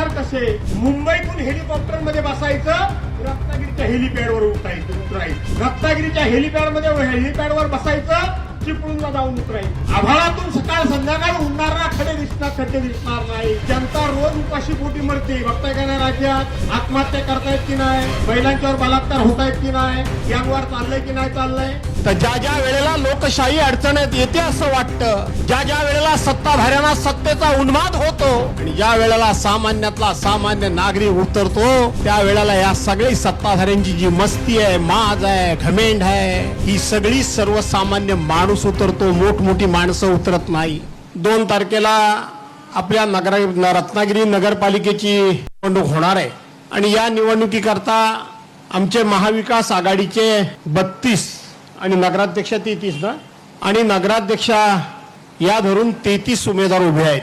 उडणार कसे? मुंबईतून हेलिकॉप्टरमध्ये बसायचं रत्नागिरीच्या हेलिपॅडवर उठायचं उतरायचं. रत्नागिरीच्या हेलिपॅडमध्ये हेलिपॅडवर बसायचं चिपळूणला जाऊन उतरायचं. आभाळातून सकाळ संध्याकाळ उडणारा खडे दिसणार खड्डे दिसणार नाही. जनता रोज उपाशी पोटी मरते. बघताय का नाही राज्यात? आत्महत्या करतायत की नाही? महिलांच्यावर बलात्कार होत आहेत की नाही? यांवर चाललंय की नाही चाललंय? तर ज्या ज्या वेळेला लोकशाही अडचणीत येते असं वाटतं ज्या ज्या वेळेला सत्ताधाऱ्यांना सत्तेचा उन्माद होतो आणि ज्या वेळेला सामान्यातला सामान्य नागरिक उतरतो त्या वेळेला या सगळी सत्ताधाऱ्यांची जी मस्ती आहे माज आहे घमेंड आहे ही सगळी सर्वसामान्य माणूस उतरतो मोठमोठी माणसं उतरत नाही. दोन तारखेला आपल्या नगर रत्नागिरी नगरपालिकेची निवडणूक होणार आहे. आणि या निवडणुकीकरता आमचे महाविकास आघाडीचे बत्तीस आणि नगराध्यक्ष तेहतीस ना? आणि नगराध्यक्षा या धरून तेहतीस उमेदवार उभे आहेत.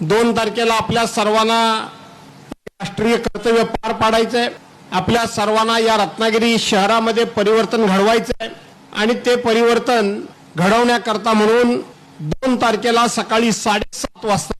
दोन तारखेला आपल्या सर्वांना राष्ट्रीय कर्तव्य पार पाडायचंय. आपल्या सर्वांना या रत्नागिरी शहरामध्ये परिवर्तन घडवायचं आहे आणि ते परिवर्तन घडवण्याकरता म्हणून दोन तारखेला सकाळी साडेसात वाजता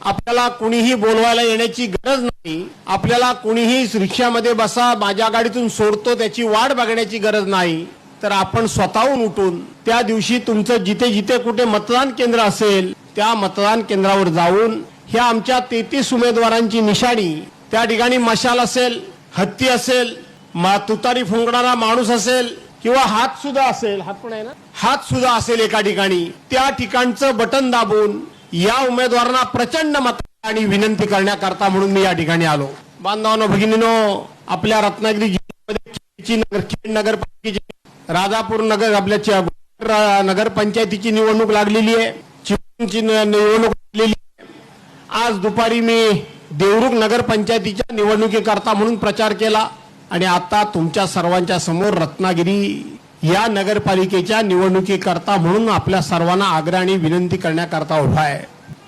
आपल्याला कुणीही बोलवायला येण्याची गरज नाही. आपल्याला कुणीही रिक्षामध्ये बसा माझ्या गाडीतून सोडतो त्याची वाट बघण्याची गरज नाही. तर आपण स्वतःहून उठून त्या दिवशी तुमचं जिथे जिथे कुठे मतदान केंद्र असेल त्या मतदान केंद्रावर जाऊन ह्या आमच्या तेहतीस उमेदवारांची निशाणी त्या ठिकाणी मशाल असेल हत्ती असेल मा तुतारी फुंकणारा माणूस असेल किंवा हात सुद्धा असेल हात पण आहे ना? हात सुद्धा असेल एका ठिकाणी त्या ठिकाणचं बटन दाबून या उमेदवारांना प्रचंड मत आणि विनंती करण्याकरता म्हणून मी या ठिकाणी आलो. बांधवानो भगिनीनो आपल्या रत्नागिरी जिल्ह्यामध्ये खेड नगरपालिकेची राजापूर नगर आपल्या नगरपंचायतीची निवडणूक लागलेली आहे. चिपळूणची निवडणूक लागलेली आहे. आज दुपारी मी देवरुख नगरपंचायतीच्या निवडणुकीकरता म्हणून प्रचार केला आणि आता तुमच्या सर्वांच्या समोर रत्नागिरी या नगरपालिकेच्या निवडणुकीकरता म्हणून आपल्या सर्वांना आग्रह आणि विनंती करण्याकरता उभा आहे.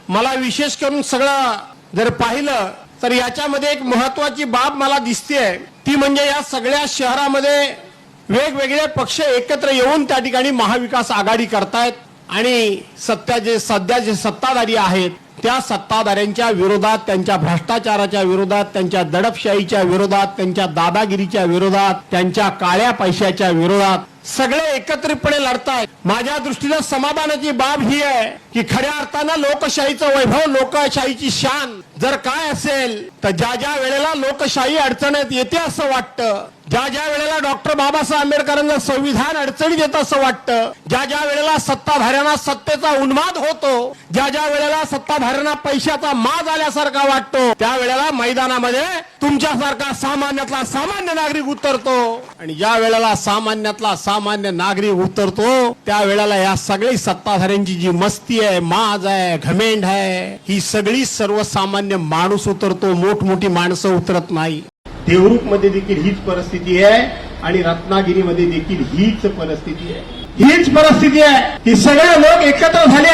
मला विशेष करून सगळं जर पाहिलं तर याच्यामध्ये एक महत्वाची बाब मला दिसते ती म्हणजे या सगळ्या शहरामध्ये वेगवेगळे पक्ष एकत्र येऊन त्या ठिकाणी महाविकास आघाडी करतायत आणि सत्या जे सध्या जे सत्ताधारी आहेत त्या सत्ताधाऱ्यांच्या विरोधात त्यांच्या भ्रष्टाचाराच्या विरोधात त्यांच्या दडपशाहीच्या विरोधात त्यांच्या दादागिरीच्या विरोधात त्यांच्या काळ्या पैशाच्या विरोधात सगळे एकत्रितपणे लढतायत. माझ्या दृष्टीनं समाधानाची बाब ही आहे की खऱ्या अर्थानं लोकशाहीचं वैभव लोकशाहीची शान जर काय असेल तर ज्या ज्या वेळेला लोकशाही अडचणीत येते असं वाटतं ज्या ज्या वेळेला डॉक्टर बाबासाहेब आंबेडकरांना संविधान अडचणीत येत असं वाटतं ज्या ज्या वेळेला सत्ताधाऱ्यांना सत्तेचा उन्माद होतो ज्या ज्या वेळेला सत्ताधाऱ्यांना पैशाचा माज आल्यासारखा वाटतो त्या वेळेला मैदानामध्ये तुमच्यासारखा सामान्यातला सामान्य नागरिक उतरतो. आणि ज्या वेळेला सामान्यातला सामान्य नागरिक उतरतो त्यावेळेला या सगळी सत्ताधाऱ्यांची जी मस्ती आहे माज आहे घमेंड आहे ही सगळी सर्वसामान्य माणूस उतरतो मोठमोठी माणसं उतरत नाही. देवरुखमध्ये देखील हीच परिस्थिती आहे आणि रत्नागिरीमध्ये देखील हीच परिस्थिती आहे. हीच परिस्थिती आहे. की सगळे लोक एकत्र झाले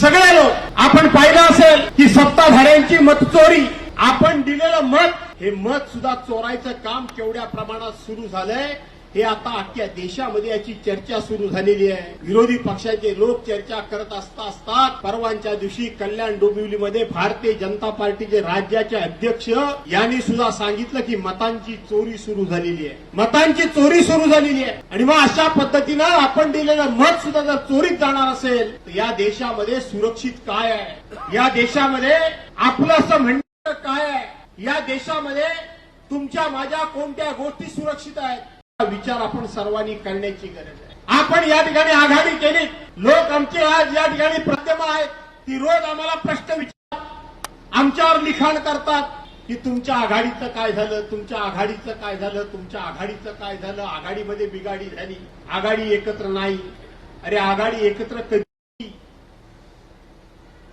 सगळे लोक. आपण पाहिलं असेल की सत्ताधाऱ्यांची मतचोरी आपण दिलेलं मत हे मत सुद्धा चोरायचं काम केवढ्या प्रमाणात सुरू झालंय. हे आता अख्ख्या देशामध्ये याची चर्चा सुरू झालेली आहे. विरोधी पक्षाचे लोक चर्चा करत असता असतात परवांच्या दिवशी कल्याण डोंबिवलीमध्ये भारतीय जनता पार्टीचे राज्याचे अध्यक्ष यांनी सुद्धा सांगितलं की मतांची चोरी सुरू झालेली आहे. मतांची चोरी सुरू झालेली आहे. आणि मग अशा पद्धतीनं आपण दिलेलं मत सुद्धा जर चोरीत जाणार असेल तर या देशामध्ये सुरक्षित काय आहे? या देशामध्ये आपलं असं म्हणणं काय आहे? या देशामध्ये तुमच्या माझ्या कोणत्या गोष्टी सुरक्षित आहेत? विचार आपण सर्वांनी करण्याची गरज आहे. आपण या ठिकाणी आघाडी केली. लोक आमचे आज या ठिकाणी माध्यम आहेत ती रोज आम्हाला प्रश्न विचारतात. आमच्यावर लिखाण करतात की तुमच्या आघाडीचं काय झालं? तुमच्या आघाडीचं काय झालं? तुमच्या आघाडीचं काय झालं? आघाडीमध्ये बिघाडी झाली. आघाडी एकत्र नाही. अरे आघाडी एकत्र कधी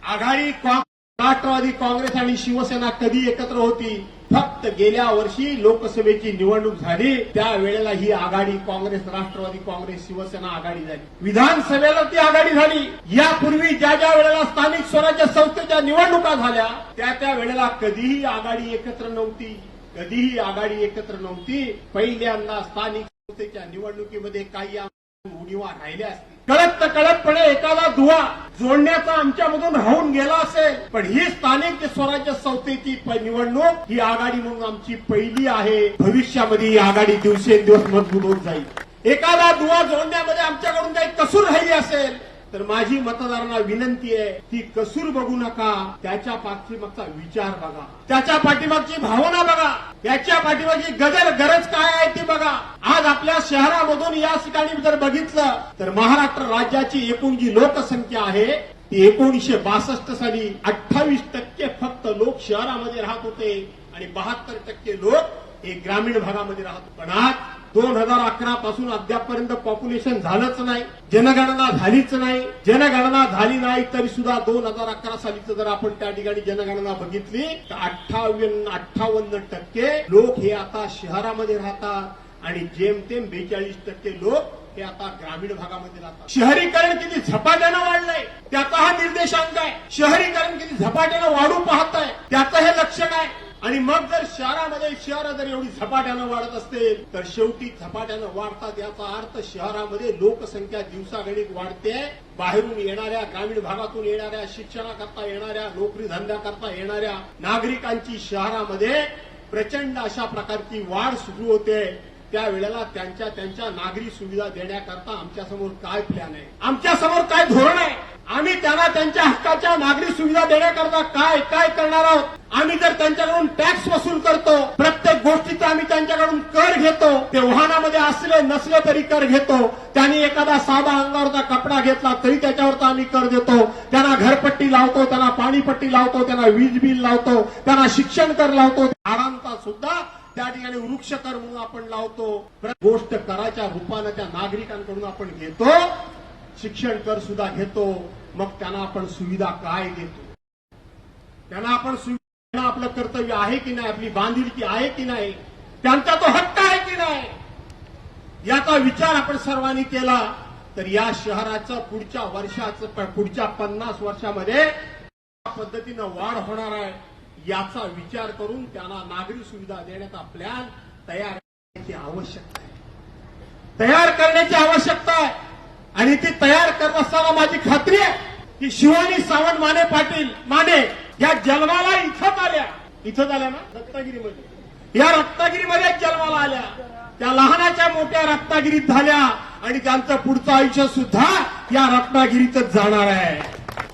आघाडी राष्ट्रवादी काँग्रेस आणि शिवसेना कधी एकत्र होती? फक्त गेल्या वर्षी लोकसभेची निवडणूक झाली त्यावेळेला ही आघाडी काँग्रेस राष्ट्रवादी काँग्रेस शिवसेना आघाडी झाली. विधानसभेला ती आघाडी झाली. यापूर्वी ज्या ज्या वेळेला स्थानिक स्वराज्य संस्थेच्या निवडणुका झाल्या त्या त्या वेळेला कधीही आघाडी एकत्र नव्हती. कधीही आघाडी एकत्र नव्हती. पहिल्यांदा स्थानिक संस्थेच्या निवडणुकीमध्ये काही उणीवा राहिल्या असतील. कळत न कळतपणे एकाला दुवा जोडण्याचा आमच्यामधून राहून गेला असेल. पण ही स्थानिक स्वराज्य संस्थेची निवडणूक ही आघाडी म्हणून आमची पहिली आहे. भविष्यामध्ये ही आघाडी दिवसेंदिवस मजबूत होत जाईल. एकाला दुवा जोडण्यामध्ये आमच्याकडून काही कसूर राहिली असेल तर माझी मतदारांना विनंती आहे ती कसूर बघू नका. त्याच्या पाठीमागचा विचार बघा. त्याच्या पाठीमागची भावना बघा. त्याच्या पाठीमागची गजर गरज काय आहे ती बघा. आज आपल्या शहरामधून या ठिकाणी जर बघितलं तर महाराष्ट्र राज्याची एकूण जी लोकसंख्या आहे ती एकोणीशे बासष्ट साली अठ्ठावीस टक्के फक्त लोक शहरामध्ये राहत होते आणि बहात्तर टक्के लोक एक ग्रामीण भागामध्ये राहतो. पण आज दोन हजार अकरा पासून अद्यापपर्यंत पॉप्युलेशन झालंच नाही जनगणना झालीच नाही. जनगणना झाली नाही तरी सुद्धा दोन हजार अकरा सालीचं जर आपण त्या ठिकाणी जनगणना बघितली तर अठ्ठावन्न अठ्ठावन्न टक्के लोक हे आता शहरामध्ये राहतात. आणि जेमतेम बेचाळीस टक्के लोक हे आता ग्रामीण भागामध्ये राहतात. शहरीकरण किती झपाट्यानं वाढलंय त्याचा हा निर्देशांक आहे. शहरीकरण किती झपाट्यानं वाढू पाहत आहे त्याचं हे लक्षण आहे. आणि मग जर शहरामध्ये शहर जर एवढी झपाट्यानं वाढत असतील तर शेवटी झपाट्यानं वाढतात याचा अर्थ शहरामध्ये लोकसंख्या दिवसागणिक वाढते. बाहेरून येणाऱ्या ग्रामीण भागातून येणाऱ्या शिक्षणाकरता येणाऱ्या नोकरी धंद्याकरता येणाऱ्या नागरिकांची शहरामध्ये प्रचंड अशा प्रकारची वाढ सुरू होते. त्यावेळेला त्यांच्या त्यांच्या नागरी सुविधा देण्याकरता आमच्यासमोर काय प्लॅन आहे? आमच्यासमोर काय धोरण आहे? आम्ही त्यांना त्यांच्या हक्काच्या नागरी सुविधा देण्याकरता काय काय करणार आहोत? आम्ही जर त्यांच्याकडून टॅक्स वसूल करतो प्रत्येक गोष्टीचा आम्ही त्यांच्याकडून कर घेतो ते वाहनामध्ये असले नसले तरी कर घेतो त्यांनी एखादा साधा अंगावरचा कपडा घेतला तरी त्याच्यावरचा आम्ही कर देतो त्यांना घरपट्टी लावतो त्यांना पाणीपट्टी लावतो त्यांना वीज बिल लावतो त्यांना शिक्षण कर लावतो. झाडांचा सुद्धा त्या ठिकाणी वृक्ष कर म्हणून आपण लावतो. गोष्ट कराच्या रूपानं त्या नागरिकांकडून आपण घेतो. शिक्षण कर सुद्धा घेतो मग त्यांना आपण सुविधा काय देतो? त्यांना आपण सुविधा देणं आपलं कर्तव्य आहे की नाही? आपली बांधिलकी आहे की नाही? त्यांचा तो हक्क आहे की नाही? याचा विचार आपण सर्वांनी केला तर या शहराचं पुढच्या वर्षाचं पुढच्या पन्नास वर्षामध्ये पद्धतीनं वाढ होणार आहे. याचा विचार करून त्यांना नागरी सुविधा देण्याचा प्लॅन तयार करण्याची आवश्यकता आहे. तयार करण्याची आवश्यकता आहे. आणि ती तयार करत असताना माझी खात्री आहे की शिवानी सावंत माने पाटील माने या जन्माला इथंच आल्या. इथंच आल्या ना? रत्नागिरीमध्ये. या रत्नागिरीमध्ये जन्माला आल्या. त्या लहानाच्या मोठ्या रत्नागिरीत झाल्या आणि त्यांचं पुढचं आयुष्य सुद्धा या रत्नागिरीतच जाणार आहे.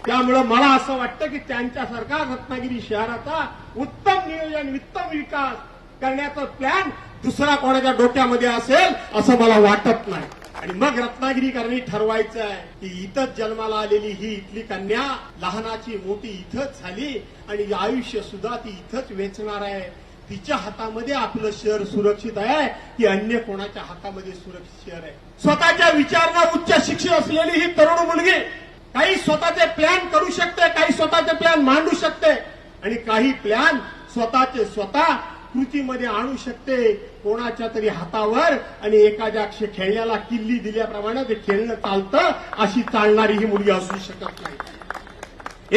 त्यामुळं मला असं वाटतं की त्यांच्यासारखा रत्नागिरी शहराचा उत्तम नियोजन उत्तम विकास करण्याचा प्लॅन दुसरा कोणाच्या डोक्यामध्ये असेल असं मला वाटत नाही. आणि मग रत्नागिरीकरांनी ठरवायचं आहे की इथंच जन्माला आलेली ही इथली कन्या लहानाची मोठी इथंच झाली आणि आयुष्य सुद्धा ती इथंच वेचणार आहे. तिच्या हातामध्ये आपलं शहर सुरक्षित आहे की अन्य कोणाच्या हातामध्ये सुरक्षित शहर आहे? स्वतःच्या विचारणा उच्च शिक्षित असलेली ही तरुण मुलगी काही स्वतःचे प्लॅन करू शकते काही स्वतःचे प्लॅन मांडू शकते आणि काही प्लॅन स्वतःचे स्वतः कृतीमध्ये आणू शकते. कोणाच्या तरी हातावर आणि एखाद्या खेळण्याला किल्ली दिल्याप्रमाणे ते खेळणं चालतं अशी चालणारी ही मुलगी असू शकत नाही.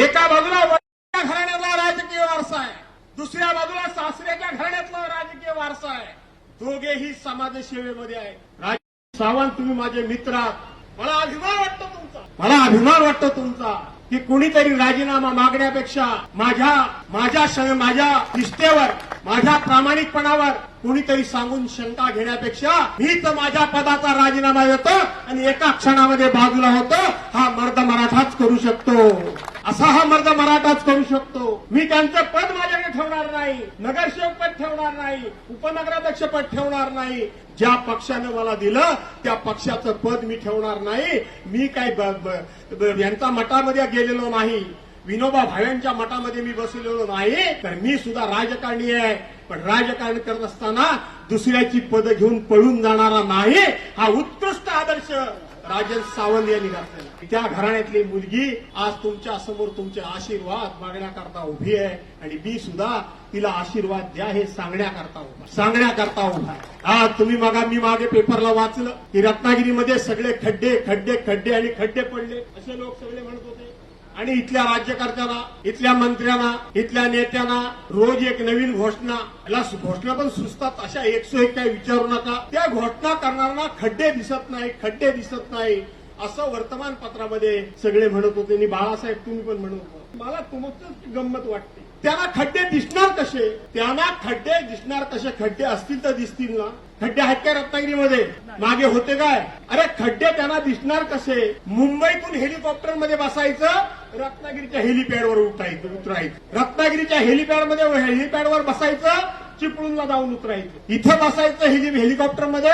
एका बाजूला वडिलांच्या घराण्यातला राजकीय वारसा आहे. दुसऱ्या बाजूला सासऱ्याच्या घराण्यातला राजकीय वारसा आहे. दोघेही समाजसेवेमध्ये आहे. राज सावंत तुम्ही माझे मित्र आहात. मला अभिमान वाटतो तुमचा. मला अभिमान वाटतो तुमचा की कुणीतरी राजीनामा मागण्यापेक्षा माझ्या माझ्या माझ्या निष्ठेवर माझ्या प्रामाणिकपणावर कुणीतरी सांगून शंका घेण्यापेक्षा मीच माझ्या पदाचा राजीनामा देतो आणि एका क्षणामध्ये बाजूला होतो हा मर्द मराठाच करू शकतो. असा हा मर्द मराठाच करू शकतो. मी त्यांचं पद माझ्याकडे ठेवणार नाही नगरसेवक पद ठेवणार नाही उपनगराध्यक्ष पद ठेवणार नाही. ज्या पक्षानं मला दिलं त्या पक्षाचं पद मी ठेवणार नाही. मी काय ब- यांचा मठामध्ये गेलेलो नाही. विनोबा भावेंच्या मठामध्ये मी बसलेलो नाही तर मी सुद्धा राजकारणी आहे. पण राजकारण करत असताना दुसऱ्याची पद घेऊन पळून जाणारा नाही हा उत्कृष्ट आदर्श राजन सावंत यांनी घातलेला त्या घराण्यातली मुलगी आज तुमच्यासमोर तुमचे आशीर्वाद मागण्याकरता उभी आहे आणि मी सुद्धा तिला आशीर्वाद द्या हे सांगण्याकरता उभा सांगण्याकरता उभा आज तुम्ही मागा मी मागे पेपरला वाचलं. की रत्नागिरीमध्ये सगळे खड्डे खड्डे खड्डे आणि खड्डे पडले. असे लोक सगळे म्हणत होते. आणि इथल्या राज्यकर्त्यांना इथल्या मंत्र्यांना इथल्या नेत्यांना रोज एक नवीन घोषणा याला घोषणा पण सुचतात अशा एकशे एक काही विचारू नका. त्या घोषणा करणाऱ्यांना खड्डे दिसत नाही खड्डे दिसत नाही असं वर्तमानपत्रामध्ये सगळे म्हणत होते. आणि बाळासाहेब तुम्ही पण म्हणत होता. मला तुमचं गंमत वाटते. त्यांना खड्डे दिसणार कसे? त्यांना खड्डे दिसणार कसे? खड्डे असतील तर दिसतील ना. खड्डे आहेत का रत्नागिरीमध्ये? मागे होते काय? अरे खड्डे त्यांना दिसणार कसे? मुंबईतून हेलिकॉप्टरमध्ये बसायचं रत्नागिरीच्या हेलिपॅडवर उठायचं उतरायचं. रत्नागिरीच्या हेलिपॅडमध्ये हेलिपॅडवर बसायचं चिपळूणला जाऊन उतरायचं. इथं बसायचं हेलि हेलिकॉप्टरमध्ये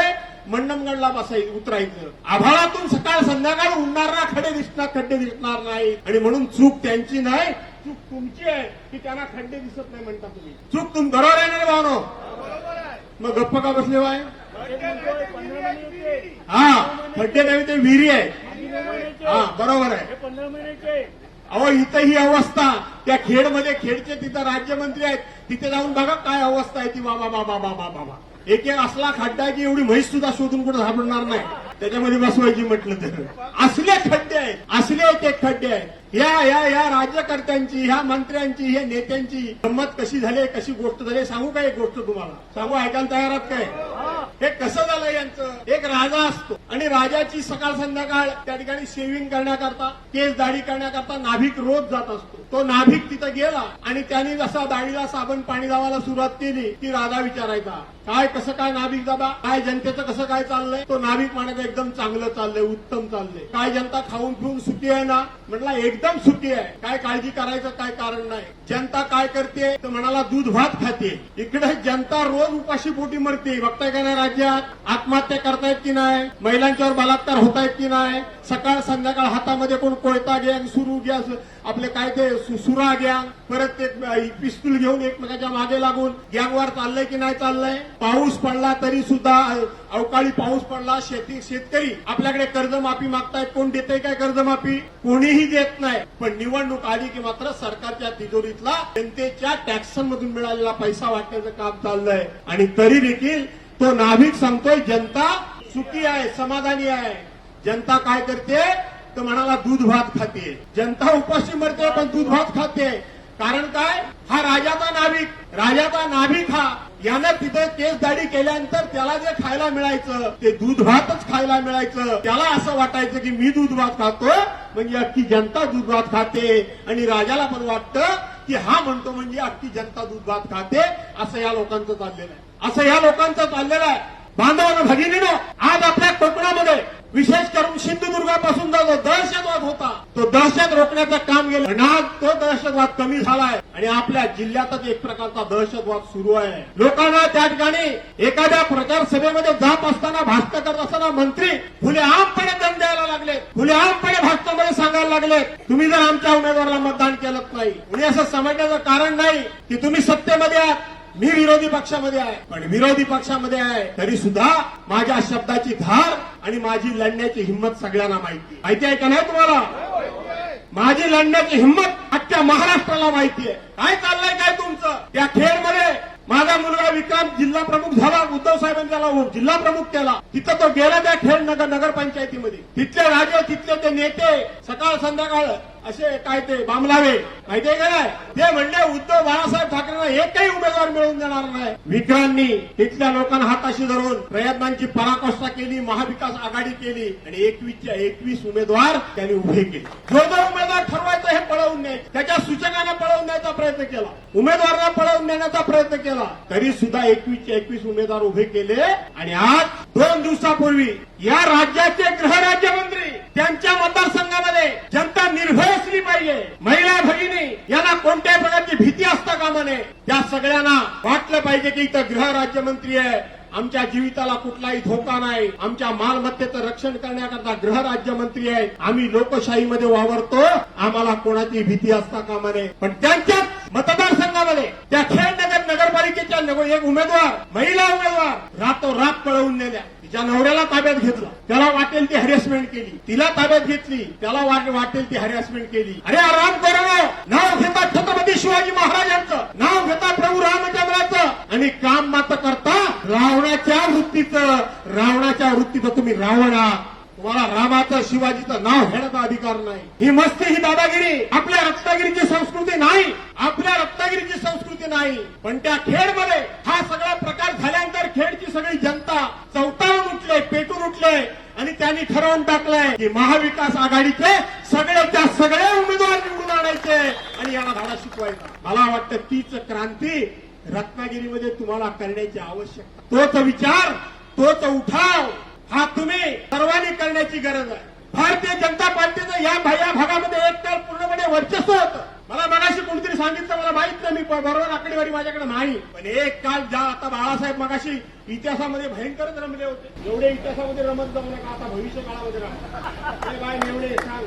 मंडमगडला बसायचं उतरायचं. आभाळातून सकाळ संध्याकाळ उडणारा खडे दिसणार खड्डे दिसणार नाही. आणि म्हणून चूक त्यांची नाही चूक तुमची आहे की त्यांना खड्डे दिसत नाही म्हणता तुम्ही. चूक तुम बरोबर आहे ना भावनो? मग गप्प का बसले बाय? हा खड्डे नाही ते विहिरी आहे. हा बरोबर आहे. पंधरा अहो इथं ही अवस्था. त्या खेडमध्ये खेडचे तिथं राज्यमंत्री आहेत. तिथे जाऊन बघा काय अवस्था आहे ती. बाबा बाबा बाबा बाबा एक एक असला खड्डा आहे की एवढी म्हैस सुद्धा शोधून कुठे सापडणार नाही. त्याच्यामध्ये बसवायची म्हटलं तर. असले खड्डे आहेत. असले एक एक खड्डे आहेत. या या या राज्यकर्त्यांची ह्या मंत्र्यांची ह्या नेत्यांची गंमत कशी झाली कशी गोष्ट झाली सांगू का एक गोष्ट तुम्हाला? सांगू ऐकायला तयार आहात काय? हे कसं झालं यांचं? एक राजा असतो आणि राजाची सकाळ संध्याकाळ त्या ठिकाणी शेविंग करण्याकरता केस दाढी करण्याकरता नाभिक रोज जात असतो. तो नाभिक तिथं गेला आणि त्याने जसा दाढीला साबण पाणी लावायला सुरुवात केली की राजा विचारायचा काय कसं काय नाभिक दादा? काय जनतेचं कसं काय चाललंय? तो नाभिक म्हणायचा एकदम चांगलं चाललंय उत्तम चाललंय. काय जनता खाऊन पिऊन सुखी आहे ना? म्हटला एकदम सुखी आहे. काय काळजी करायचं काय कारण नाही. जनता काय करते? तर म्हणाला दूध भात खाते. इकडे जनता रोज उपाशी पोटी मरते. बघताय का नाही राज्यात आत्महत्या करतायत की नाही? महिलांच्यावर बलात्कार होत आहेत की नाही? सकाळ संध्याकाळ हातामध्ये कोण कोयता गँग सुरू घ्या आपले काय ते सुरा गँग परत ते पिस्तूल घेऊन एकमेकाच्या मागे लागून गँगवार चाललंय की नाही चाललंय? पाऊस पडला तरी सुद्धा अवकाळी पाऊस पडला शेती शेतकरी आपल्याकडे कर्जमाफी मागतायत. कोण देते काय कर्जमाफी? कोणीही देत नाही. पण निवडणूक आली की मात्र सरकारच्या तिजोरीतला जनतेच्या टॅक्सांमधून मिळालेला पैसा वाटण्याचं काम चाललंय. आणि तरी देखील तो नाभिक सांगतोय जनता सुखी आहे समाधानी आहे. जनता काय करते? तर म्हणाला दूध भात खाते. जनता उपाशी मरते पण दूध भात खाते. कारण काय? हा राजाचा नाभिक राजाचा नाभिक हा यानं तिथे केस दाढी केल्यानंतर त्याला जे खायला मिळायचं ते दूध भातच खायला मिळायचं. त्याला असं वाटायचं की मी दूध भात खातो. म्हणजे अख्खी जनता दूध भात खाते. आणि राजाला पण वाटतं की हा म्हणतो म्हणजे अख्खी जनता दूध भात खाते. असं या लोकांचं चाललेलं आहे. असं या लोकांचं चाललेलं आहे. बांधवानं भगिनीनं आज आपल्या कोकणामध्ये विशेष करून सिंधुदुर्गापासून जो दहशतवाद होता तो दहशत रोखण्याचं काम गेलं पण आज तो दहशतवाद कमी झालाय. आणि आपल्या जिल्ह्यातच एक प्रकारचा दहशतवाद सुरू आहे. लोकांना त्या ठिकाणी एखाद्या प्रचार सभेमध्ये जात असताना भाषण करत असताना मंत्री खुले आमपणे दम द्यायला लागले. खुले आमपणे भाषणामध्ये सांगायला लागले तुम्ही जर आमच्या उमेदवाराला मतदान केलं नाही. म्हणजे असं समजण्याचं कारण नाही की तुम्ही सत्तेमध्ये आहात. मी विरोधी पक्षामध्ये आहे. पण विरोधी पक्षामध्ये आहे तरी सुद्धा माझ्या शब्दाची धार आणि माझी लढण्याची हिंमत सगळ्यांना माहिती माहिती आहे का नाही तुम्हाला? माझी लढण्याची हिंमत अख्ख्या महाराष्ट्राला माहिती आहे. काय चाललंय काय तुमचं? त्या खेळमध्ये माझा मुलगा विक्रांत जिल्हा प्रमुख झाला उद्धव साहेबांनी त्याला जिल्हा प्रमुख केला. तिथं तो गेला त्या खेळ नगर नगरपंचायतीमध्ये. तिथले राजे तिथले ते नेते सकाळ संध्याकाळ असे काय ते बामलावे? माहितीये का नाही? ते म्हणले उद्धव बाळासाहेब ठाकरेंना एकही उमेदवार मिळवून देणार नाही. विक्रांतनी तिथल्या लोकांना हाताशी धरून प्रयत्नांची पराकाष्ठा केली महाविकास आघाडी केली आणि एकवीसच्या एकवीस उमेदवार त्यांनी उभे केले. जो जो उमेदवार ठरवायचा हे पळवून न्यायचं त्याच्या सूचकांना पळवून द्यायचा प्रयत्न केला. उमेदवारांना पळवून नेण्याचा प्रयत्न केला. तरी सुद्धा एकवीसचे एकवीस उमेदवार उभे केले आणि आज दोन दिवसापूर्वी या राज्याचे गृहराज्यमंत्री त्यांच्या मतदारसंघामध्ये जनता निर्भय असली पाहिजे. महिला भगिनी यांना कोणत्याही प्रकारची भीती असता कामा नये. त्या सगळ्यांना वाटलं पाहिजे की इथं गृहराज्यमंत्री आहे. आमच्या जीविताला कुठलाही धोका नाही. आमच्या मालमत्तेचं रक्षण करण्याकरता गृहराज्यमंत्री आहे. आम्ही लोकशाहीमध्ये वावरतो. आम्हाला कोणाची भीती असता कामा नये. पण त्यांच्याच मतदारसंघामध्ये त्या खेळनगर नगरपालिकेच्या एक उमेदवार महिला उमेदवार रातोरात पळवून नेल्या. तिच्या नवऱ्याला ताब्यात घेतलं त्याला वाटेल ती हॅरेसमेंट केली. तिला ताब्यात घेतली त्याला वाटेल ती हॅरेसमेंट केली. अरे आराम करणं नाव घेता छत्रपती शिवाजी महाराजांचं नाव घेता प्रभू रामचंद्राचं. आणि काम मात्र करता रावणाच्या वृत्तीचं. रावणाच्या वृत्तीचं तुम्ही रावण. तुम्हाला रामाचं शिवाजीचं नाव घेण्याचा अधिकार नाही. ही मस्ती ही दादागिरी आपल्या रत्नागिरीची संस्कृती नाही. आपल्या रत्नागिरीची संस्कृती नाही. पण त्या खेडमध्ये हा सगळा प्रकार झाल्यानंतर खेडची सगळी जनता चौताळून उठले पेटून उठले आणि त्यांनी ठरवून टाकलंय की महाविकास आघाडीचे सगळे त्या सगळे उमेदवार निवडून आणायचे आणि याला धाडा शिकवायचा. मला वाटतं तीच क्रांती रत्नागिरीमध्ये तुम्हाला करण्याची आवश्यकता. तोच विचार तोच उठाव हा तुम्ही सर्वांनी करण्याची गरज आहे. भारतीय जनता पार्टीचं या या भागामध्ये एक काळ पूर्णपणे वर्चस्व होतं. मला मगाशी कोणतरी सांगितलं मला माहीत नाही मी बरोबर आकडेवारी माझ्याकडे नाही. पण एक काल ज्या आता बाळासाहेब मगाशी इतिहासामध्ये भयंकरच रमले होते. एवढे इतिहासामध्ये रमत जाऊ नका आता भविष्य काळामध्ये राहा. बाय निवडे सांग.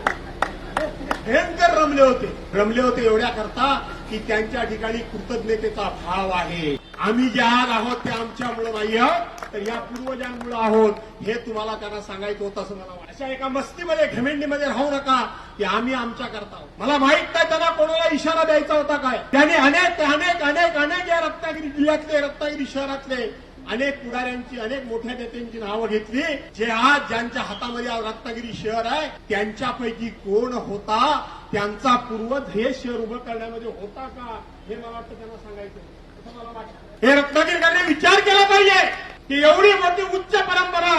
भयंकर रमले होते. रमले होते एवढ्या करता की त्यांच्या ठिकाणी कृतज्ञतेचा भाव आहे. आम्ही जे आज आहोत ते आमच्यामुळे नाही आहोत तर या पूर्वजांमुळे आहोत हे तुम्हाला त्यांना सांगायचं होतं असं मला अशा एका मस्तीमध्ये घमेंडीमध्ये राहू नका की आम्ही आमच्या करता मला माहीत नाही त्यांना कोणाला इशारा द्यायचा होता काय. त्याने अनेक अनेक अनेक अनेक या रत्नागिरी जिल्ह्यातले रत्नागिरी शहरातले अनेक पुढाऱ्यांची अनेक मोठ्या नेत्यांची नावं घेतली. जे आज ज्यांच्या हातामध्ये रत्नागिरी शहर आहे त्यांच्यापैकी कोण होता? त्यांचा पूर्वज हे शहर उभं करण्यामध्ये होता का? हे मला वाटतं त्यांना सांगायचं असं मला वाटतं. हे रत्नागिरीकरांनी विचार केला पाहिजे की एवढी मोठी उच्च परंपरा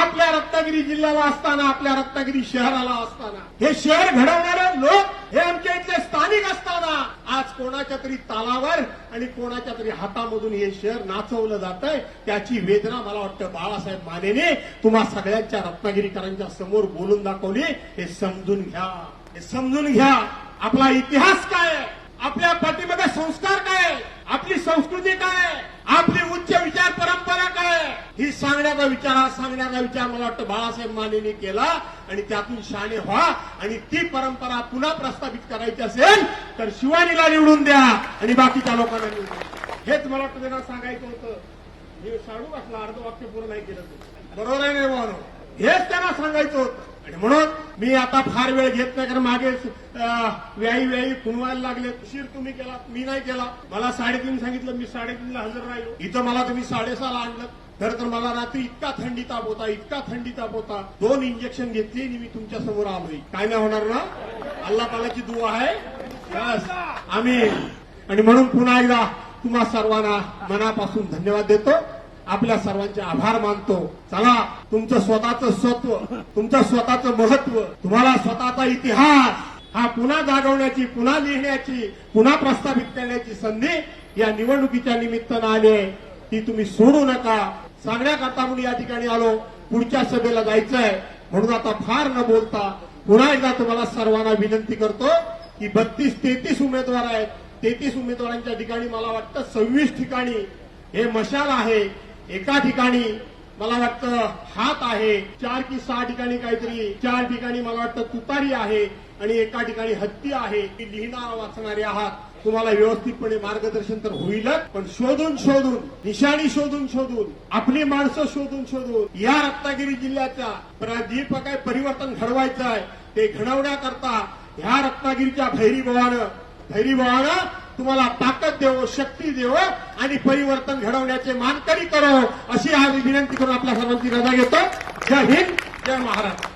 आपल्या रत्नागिरी जिल्ह्याला असताना आपल्या रत्नागिरी शहराला असताना. हे शहर घडवणारे लोक हे आमच्या इथले स्थानिक असताना. आज कोणाच्या तरी तालावर आणि कोणाच्या तरी हातामधून हे शहर नाचवलं जात आहे त्याची वेदना मला वाटतं बाळासाहेब मानेने तुम्हा सगळ्यांच्या रत्नागिरीकरांच्या समोर बोलून दाखवली. हे समजून घ्या. हे समजून घ्या. आपला इतिहास काय आहे? आपल्या पाठीमध्ये संस्कार काय? आपली संस्कृती काय? आपली उच्च विचार परंपरा काय? ही सांगण्याचा विचार हा सांगण्याचा विचार मला वाटतं बाळासाहेब मानेने केला आणि त्यातून शाणे व्हा आणि ती परंपरा पुन्हा प्रस्थापित करायची असेल तर शिवानीला निवडून द्या आणि बाकीच्या लोकांना निवडून द्या. हेच मला वाटतं त्यांना सांगायचं होतं. हे साडू वाटलं अर्ध वाक्य पूर्ण नाही केलं बरोबर आहे नाही हेच त्यांना सांगायचं होतं. आणि म्हणून मी आता फार वेळ घेत नाही कारण मागे अं, व्याई व्याई खुणवायला लागले. उशीर तुम्ही केला मी नाही केला. मला साडेतीन सांगितलं मी साडेतीनला हजर राहिलो. इथं मला तुम्ही साडेसहाला आणलं. खरं तर मला रात्री इतका थंडी ताप होता इतका थंडी ताप होता. दोन इंजेक्शन घेतली आणि मी तुमच्यासमोर आलोय. काय नाही होणार ना? अल्ला पालाची दुआ आहे. बस. आम्ही आणि म्हणून पुन्हा एकदा तुम्हा सर्वांना मनापासून धन्यवाद देतो. आपल्या सर्वांचे आभार मानतो. चला तुमचं स्वतःचं स्वत्व तुमचं स्वतःचं महत्त्व तुम्हाला स्वतःचा इतिहास हा पुन्हा जागवण्याची पुन्हा लिहिण्याची पुन्हा प्रस्थापित करण्याची संधी या निवडणुकीच्या निमित्तानं आली आहे. ती तुम्ही सोडू नका. सांगण्याकरता म्हणून या ठिकाणी आलो. पुढच्या सभेला जायचंय. म्हणून आता फार न बोलता पुन्हा एकदा तुम्हाला सर्वांना विनंती करतो की बत्तीस तेहतीस उमेदवार आहेत. तेहतीस उमेदवारांच्या ठिकाणी मला वाटतं सव्वीस ठिकाणी हे मशाल आहे. एका ठिकाणी मला वाटतं हात आहे चार की सहा ठिकाणी काहीतरी चार ठिकाणी मला वाटतं तुतारी आहे आणि एका ठिकाणी हत्ती आहे. ती लिहिणार वाचणारे आहात तुम्हाला व्यवस्थितपणे मार्गदर्शन तर होईलच पण शोधून शोधून निशाणी शोधून शोधून आपली माणसं शोधून शोधून या रत्नागिरी जिल्ह्याचा प्र- जे काय परिवर्तन घडवायचं आहे ते घडवण्याकरता ह्या रत्नागिरीच्या भैरी भावानं भैरी भावानं तुम्हाला ताकद देवो शक्ती देवो आणि परिवर्तन घडवण्याचे मानकरी करो अशी आज विनंती करून आपल्या सर्वांची रजा घेतो. जय हिंद जय महाराष्ट्र.